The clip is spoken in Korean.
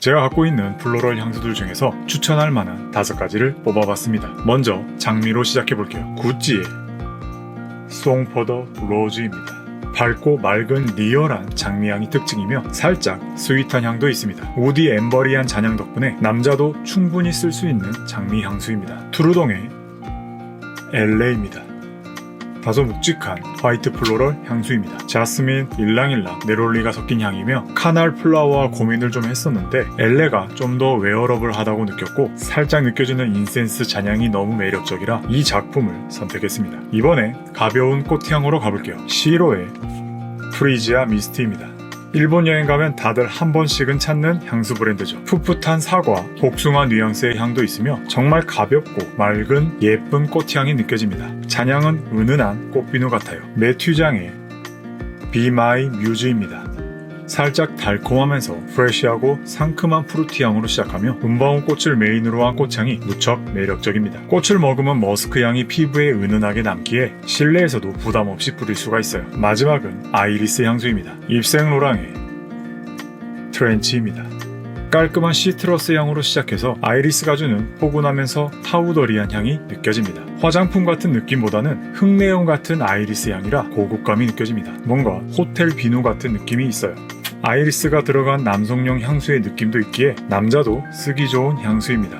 제가 갖고 있는 플로럴 향수들 중에서 추천할 만한 다섯 가지를 뽑아봤습니다. 먼저 장미로 시작해볼게요. 구찌의 송포더 로즈입니다. 밝고 맑은 리얼한 장미향이 특징이며 살짝 스윗한 향도 있습니다. 우디 엠버리한 잔향 덕분에 남자도 충분히 쓸 수 있는 장미 향수입니다. 투르동의 LA입니다. 다소 묵직한 화이트 플로럴 향수입니다. 자스민, 일랑일랑, 네롤리가 섞인 향이며 카날 플라워와 고민을 좀 했었는데 엘레가 좀 더 웨어러블하다고 느꼈고 살짝 느껴지는 인센스 잔향이 너무 매력적이라 이 작품을 선택했습니다. 이번에 가벼운 꽃향으로 가볼게요. 시로의 프리지아 미스트입니다. 일본 여행 가면 다들 한 번씩은 찾는 향수 브랜드죠. 풋풋한 사과, 복숭아 뉘앙스의 향도 있으며 정말 가볍고 맑은 예쁜 꽃향이 느껴집니다. 잔향은 은은한 꽃비누 같아요. 매튜장의 Be My Muse입니다. 살짝 달콤하면서 프레쉬하고 상큼한 프루티 향으로 시작하며 음바운 꽃을 메인으로 한 꽃향이 무척 매력적입니다. 꽃을 먹으면 머스크 향이 피부에 은은하게 남기에 실내에서도 부담 없이 뿌릴 수가 있어요. 마지막은 아이리스 향수입니다. 입생 로랑의 트렌치입니다. 깔끔한 시트러스 향으로 시작해서 아이리스가 주는 포근하면서 파우더리한 향이 느껴집니다. 화장품 같은 느낌보다는 흙내용 같은 아이리스 향이라 고급감이 느껴집니다. 뭔가 호텔 비누 같은 느낌이 있어요. 아이리스가 들어간 남성용 향수의 느낌도 있기에 남자도 쓰기 좋은 향수입니다.